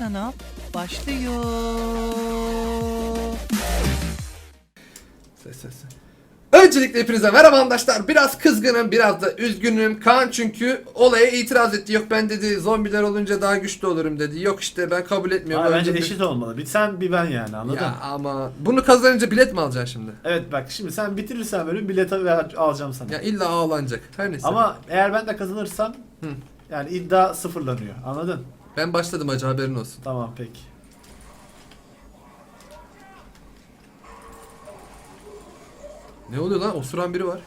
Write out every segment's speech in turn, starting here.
kanal başlıyor. Ses ses. ses. Öncelikle hepinize merhaba arkadaşlar. Biraz kızgınım, biraz da üzgünüm. Kaan çünkü olaya itiraz etti. Yok ben dedi zombiler olunca daha güçlü olurum dedi. Yok işte ben kabul etmiyorum. Abi bence Öldüm dedi. eşit olmalı. Bir sen bir ben yani anladın Ya mı? ama bunu kazanınca bilet mi alacaksın şimdi? Evet bak şimdi sen bitirirsen bölüm bileti ver, alacağım sana. Ya illa ağlanacak. Her neyse. Ama eğer ben de kazanırsam Hı. yani iddia sıfırlanıyor. Anladın? Ben başladım hacı haberin olsun. Tamam peki. Ne oluyor lan? Osuran biri var.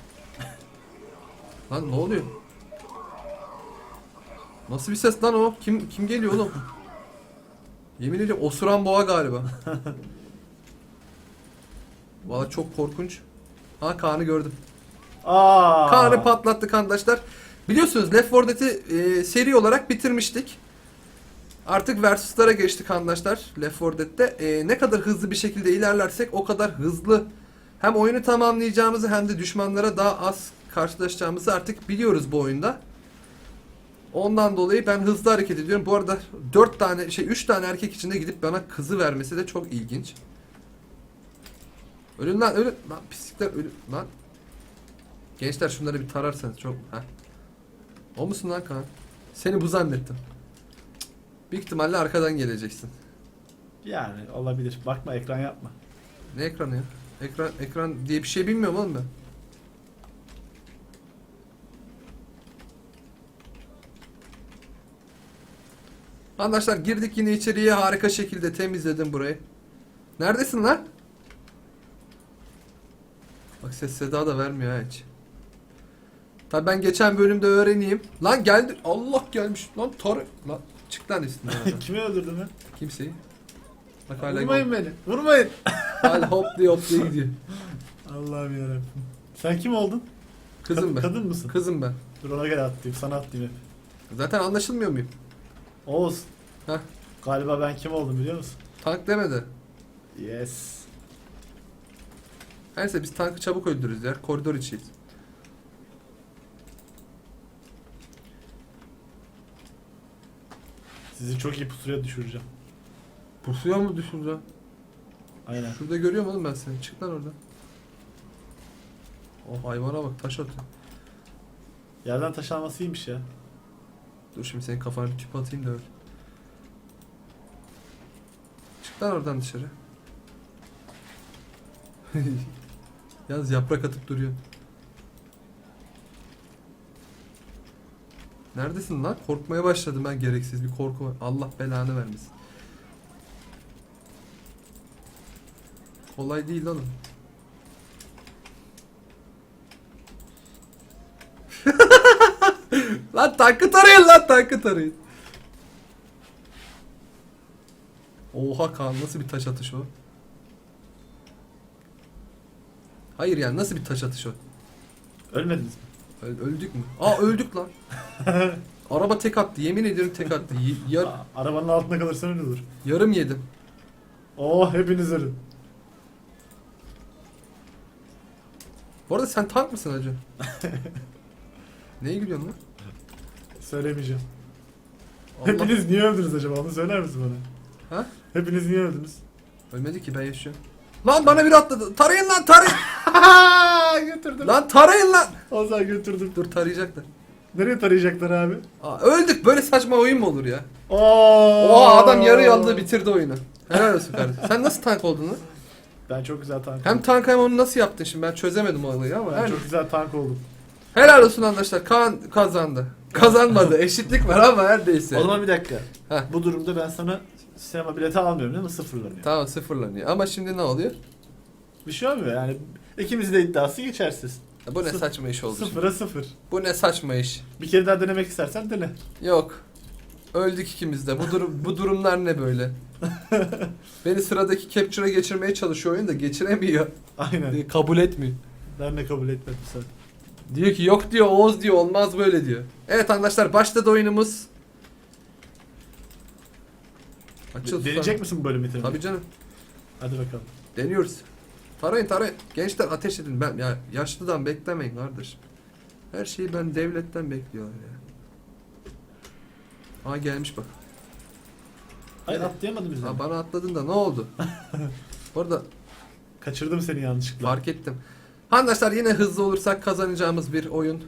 lan ne oluyor? Nasıl bir ses lan o? Kim kim geliyor oğlum? Yemin ediyorum osuran boğa galiba. Valla çok korkunç. Ha Kaan'ı gördüm. Aa. Kaan'ı patlattık arkadaşlar. Biliyorsunuz Left 4 Dead'i e, seri olarak bitirmiştik. Artık Versus'lara geçtik arkadaşlar Left 4 Dead'de. E, ne kadar hızlı bir şekilde ilerlersek o kadar hızlı hem oyunu tamamlayacağımızı hem de düşmanlara daha az karşılaşacağımızı artık biliyoruz bu oyunda. Ondan dolayı ben hızlı hareket ediyorum. Bu arada 4 tane şey 3 tane erkek içinde gidip bana kızı vermesi de çok ilginç. Ölün lan ölün. Lan pislikler ölün lan. Gençler şunları bir tararsanız çok... Heh. O musun lan Kaan? Seni bu zannettim. Büyük ihtimalle arkadan geleceksin. Yani olabilir. Bakma ekran yapma. Ne ekranı ya? Ekran, ekran diye bir şey bilmiyorum oğlum ben. Arkadaşlar girdik yine içeriye harika şekilde temizledim burayı. Neredesin lan? Bak ses seda da vermiyor ha hiç. Tabi ben geçen bölümde öğreneyim. Lan geldi. Allah gelmiş. Lan tar... Lan çık lan üstünden. adam. Kimi öldürdün lan? Kimseyi. Bak hala, Vurmayın beni. Vurmayın. hala hop diye hop diye gidiyor. Allah'ım yarabbim. Sen kim oldun? Kızım Kadın- ben. Kadın mısın? Kızım ben. Dur ona göre atlayayım. Sana atlayayım hep. Zaten anlaşılmıyor muyum? Oğuz. Heh. Galiba ben kim oldum biliyor musun? Tank demedi. Yes. Neyse biz tankı çabuk öldürürüz ya. Koridor içiyiz. Sizi çok iyi pusuya düşüreceğim. Pusuya mı düşün Aynen. Şurada görüyorum oğlum ben seni. Çık lan oradan. O hayvana bak taş atıyor. Yerden taş alması iyiymiş ya. Dur şimdi senin kafana bir tüp atayım da öl. Çık lan oradan dışarı. Yalnız yaprak atıp duruyor. Neredesin lan? Korkmaya başladım ben gereksiz bir korku var. Allah belanı vermesin. Kolay değil oğlum. lan tankı tarayın lan tankı tarayın. Oha Kaan nasıl bir taş atış o? Hayır yani nasıl bir taş atış o? Ölmediniz mi? Öl- öldük mü? Aa öldük lan. Araba tek attı yemin ediyorum tek attı. Y- yar- Aa, arabanın altında kalırsan öyle olur. yarım yedim. Oh hepiniz ölün. Bu arada sen tank mısın hacı? Neye gülüyorsun lan? Söylemeyeceğim. Allah- Hepiniz niye öldünüz acaba? Onu söyler misin bana? Ha? Hepiniz niye öldünüz? Ölmedi ki ben yaşıyorum. Lan bana bir atladı. Tarayın lan tarayın. götürdüm. lan tarayın lan. O zaman götürdüm. Dur tarayacaklar. Nereye tarayacaklar abi? Aa, öldük. Böyle saçma oyun mu olur ya? Oo. Oha adam yarı yolda bitirdi oyunu. Helal olsun kardeşim. Sen nasıl tank oldun lan? Ben çok güzel tank Hem oldum. tank hem onu nasıl yaptın şimdi ben çözemedim o olayı ama. Ben çok güzel tank oldum. Helal olsun arkadaşlar. Kaan kazandı. Kazanmadı. Eşitlik var ama her neyse. O zaman bir dakika. Heh. Bu durumda ben sana sinema bileti almıyorum değil mi? Sıfırlanıyor. Tamam sıfırlanıyor. Ama şimdi ne oluyor? Bir şey olmuyor yani. İkimiz de iddiası geçersiz. Bu ne saçma iş oldu şimdi. Sıfıra sıfır. Bu ne saçma iş. Bir kere daha denemek istersen dene. Yok. Öldük ikimiz de. Bu durum bu durumlar ne böyle? Beni sıradaki capture'a geçirmeye çalışıyor oyun da geçiremiyor. Aynen. Kabul etmiyor. Ben de kabul etmedim sen. Diyor ki yok diyor Oğuz diyor olmaz böyle diyor. Evet arkadaşlar başladı oyunumuz. Açıl. Deneyecek misin bu bölümü? Tabii canım. Hadi bakalım. Deniyoruz. Tarayın tarayın. Gençler ateş edin. Ben ya yaşlıdan beklemeyin kardeşim. Her şeyi ben devletten bekliyorlar ya. Aa gelmiş bak. Hayır atlayamadım üzerine. Ha, bana atladın da ne oldu? Orada Kaçırdım seni yanlışlıkla. fark ettim. Arkadaşlar yine hızlı olursak kazanacağımız bir oyun.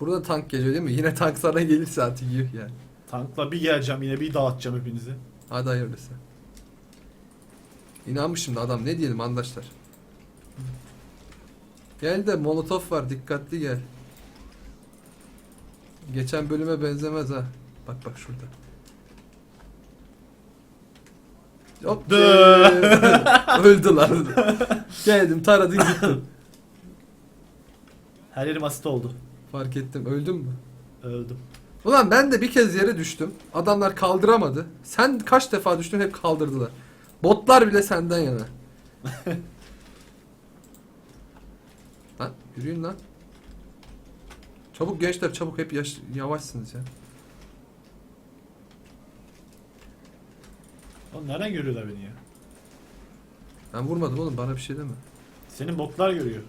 Burada tank geliyor değil mi? Yine tank sana gelirse artık yuh yani. Tankla bir geleceğim yine bir dağıtacağım hepinizi. Hadi hayırlısı. İnanmışım da adam ne diyelim arkadaşlar. Gel de molotof var dikkatli gel. Geçen bölüme benzemez ha. Bak bak şurada. Hop. Öldü lan. Geldim taradın gittim. Her yerim asit oldu. Fark ettim öldüm mü? Öldüm. Ulan ben de bir kez yere düştüm. Adamlar kaldıramadı. Sen kaç defa düştün hep kaldırdılar. Botlar bile senden yana. lan yürüyün lan. Çabuk gençler çabuk hep yaş- yavaşsınız ya. Oğlum nereden görüyorlar beni ya? Ben vurmadım oğlum bana bir şey deme. Senin botlar görüyor.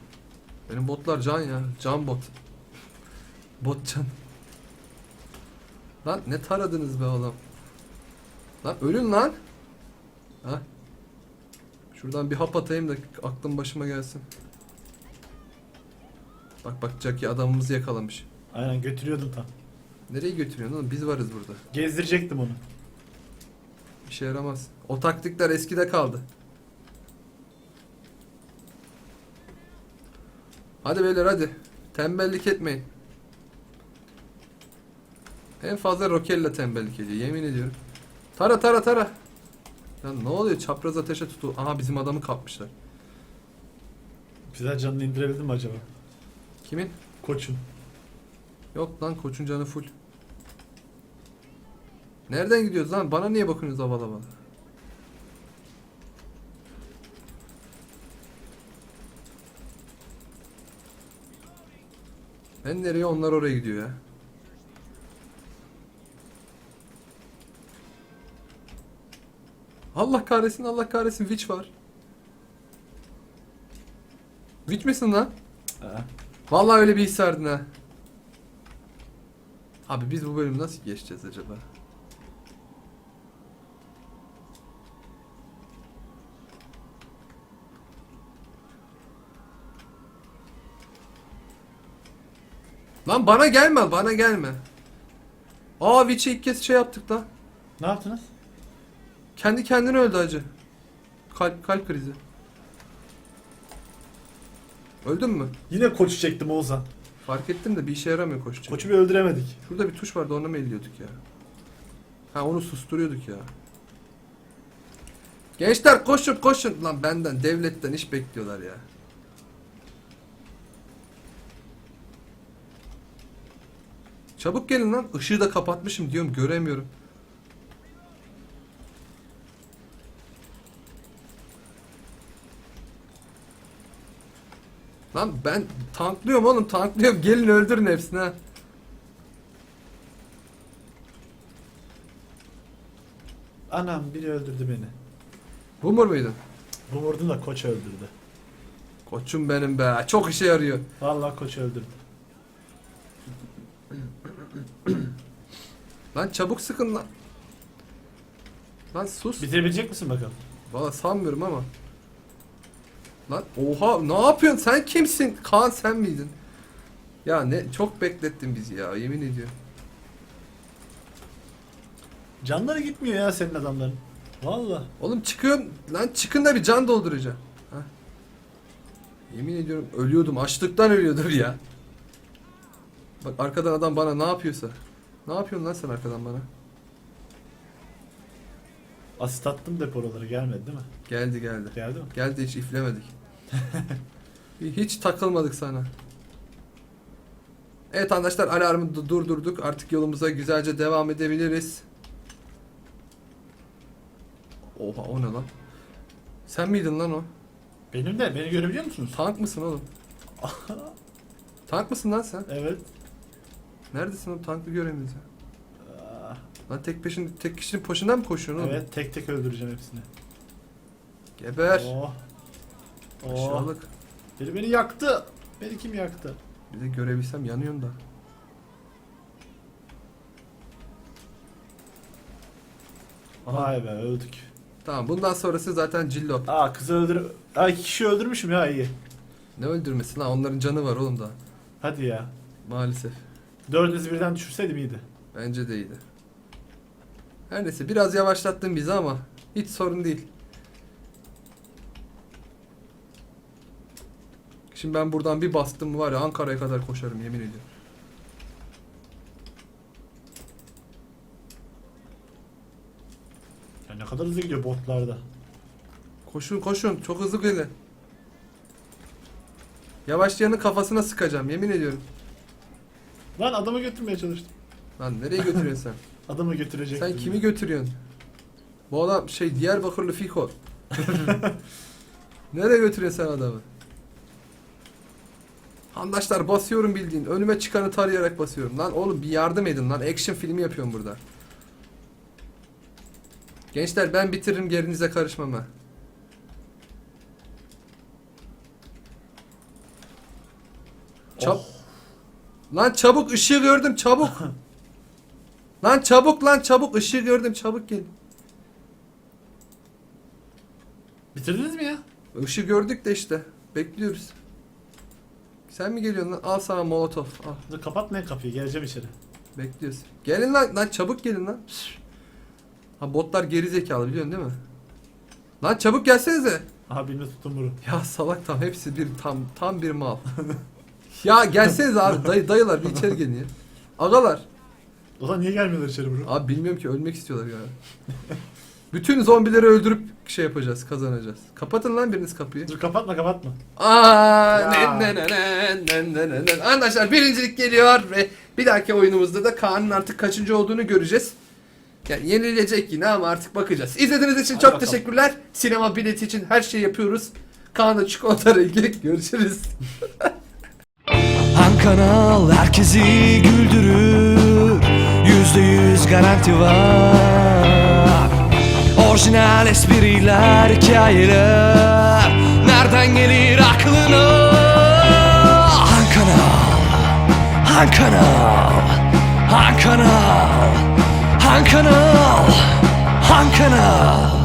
Benim botlar can ya. Can bot. Bot can. Lan ne taradınız be oğlum. Lan ölün lan. Ha. Şuradan bir hap atayım da aklım başıma gelsin. Bak bak Jackie adamımızı yakalamış. Aynen götürüyordum tam. Nereye götürüyorsun oğlum? Biz varız burada. Gezdirecektim onu. Bir şey yaramaz. O taktikler eskide kaldı. Hadi beyler hadi. Tembellik etmeyin. En fazla Rokella tembellik ediyor yemin ediyorum. Tara tara tara. Ya ne oluyor çapraz ateşe tutu. Aha bizim adamı kapmışlar. Güzel canını indirebildin mi acaba? Kimin? Koçun. Yok lan koçun canı full. Nereden gidiyoruz lan? Bana niye bakıyorsunuz havalı havalı? Ben nereye onlar oraya gidiyor ya. Allah kahretsin Allah kahretsin Witch var. Witch misin lan? Aa. Vallahi öyle bir his verdin ha. Abi biz bu bölümü nasıl geçeceğiz acaba? Lan bana gelme, bana gelme. Aa Witch'e ilk kez şey yaptık da. Ne yaptınız? Kendi kendine öldü acı. Kalp kalp krizi. Öldün mü? Yine koçu çektim Oğuzhan. Fark ettim de bir işe yaramıyor koşacak. Koçu bir öldüremedik. Şurada bir tuş vardı onu mu elliyorduk ya? Ha onu susturuyorduk ya. Gençler koşun koşun. Lan benden devletten iş bekliyorlar ya. Çabuk gelin lan. Işığı da kapatmışım diyorum göremiyorum. Lan ben tanklıyorum oğlum tanklıyorum. Gelin öldürün hepsini ha. Anam biri öldürdü beni. Boomer muydun? Bu vurdum da koç öldürdü. Koçum benim be. Çok işe yarıyor. Vallahi koç öldürdü. Lan çabuk sıkın lan. Lan sus. Bitirebilecek misin bakalım? Valla sanmıyorum ama. Lan oha ne yapıyorsun sen kimsin? Kaan sen miydin? Ya ne çok beklettin bizi ya yemin ediyorum. Canları gitmiyor ya senin adamların. Vallahi. Oğlum çıkın lan çıkın da bir can dolduracağım. Hah. Yemin ediyorum ölüyordum açlıktan ölüyordum ya. Bak arkadan adam bana ne yapıyorsa. Ne yapıyorsun lan sen arkadan bana? Asit attım deporaları gelmedi değil mi? Geldi geldi. Geldi mi? Geldi hiç iflemedik. hiç takılmadık sana. Evet arkadaşlar alarmı du- durdurduk. Artık yolumuza güzelce devam edebiliriz. Oha o ne lan? Sen miydin lan o? Benim de beni görebiliyor musunuz? Tank mısın oğlum? Tank mısın lan sen? Evet. Neredesin oğlum? Tanklı göremiyoruz ya. Aa, Lan tek peşin tek kişinin peşinden mi koşuyorsun oğlum? evet tek tek öldüreceğim hepsini. Geber. Oh. Oh. Aşağılık. Biri beni yaktı. Beni kim yaktı? Bir de görebilsem yanıyorsun da. Vay be öldük. Tamam bundan sonrası zaten cillop. Aa kızı öldür... Aa iki kişi öldürmüşüm ya iyi. Ne öldürmesi lan onların canı var oğlum da. Hadi ya. Maalesef. Dördünüzü birden düşürseydim iyiydi. Bence de iyiydi. Her neyse biraz yavaşlattın bizi ama hiç sorun değil. Şimdi ben buradan bir bastım var ya Ankara'ya kadar koşarım yemin ediyorum. Ya ne kadar hızlı gidiyor botlarda. Koşun koşun çok hızlı gelin. Yavaşlayanın kafasına sıkacağım yemin ediyorum. Lan adamı götürmeye çalıştım. Lan nereye götürüyorsun sen? Adamı götürecektim. sen kimi götürüyorsun? Bu adam şey Diyarbakırlı Fiko. nereye götürüyorsun sen adamı? Handaşlar basıyorum bildiğin. Önüme çıkanı tarayarak basıyorum. Lan oğlum bir yardım edin lan. Action filmi yapıyorum burada. Gençler ben bitiririm gerinize karışmam ha. Çab Oh. Lan çabuk ışığı gördüm çabuk. lan çabuk lan çabuk ışığı gördüm çabuk gel. Bitirdiniz mi ya? Işığı gördük de işte. Bekliyoruz. Sen mi geliyorsun lan? Al sana molotof. Al. Dur kapatmayın kapıyı geleceğim içeri. Bekliyoruz. Gelin lan. Lan çabuk gelin lan. Ha botlar geri zekalı biliyorsun değil mi? Lan çabuk gelsenize. Aha birini tuttum vurun. Ya salak tam hepsi bir tam tam bir mal. ya gelsenize abi dayı, dayılar bir içeri gelin ya. Agalar. O zaman niye gelmiyorlar içeri vurun? Abi bilmiyorum ki ölmek istiyorlar ya. Bütün zombileri öldürüp şey yapacağız, kazanacağız. Kapatın lan biriniz kapıyı. Dur kapatma kapatma. Aa, Ya. ne, ne, ne, ne, ne, ne, ne. Arkadaşlar birincilik geliyor ve bir dahaki oyunumuzda da Kaan'ın artık kaçıncı olduğunu göreceğiz. Yani yenilecek yine ama artık bakacağız. İzlediğiniz için Hadi çok bakalım. teşekkürler. Sinema bileti için her şeyi yapıyoruz. Kaan'la çikolata rengi görüşürüz. Han kanal herkesi güldürür Yüzde yüz garanti var Orijinal espriler, hikayeler. Nereden gelir aklına? Han kanal Han kanal Han kanal Han kanal Han kanal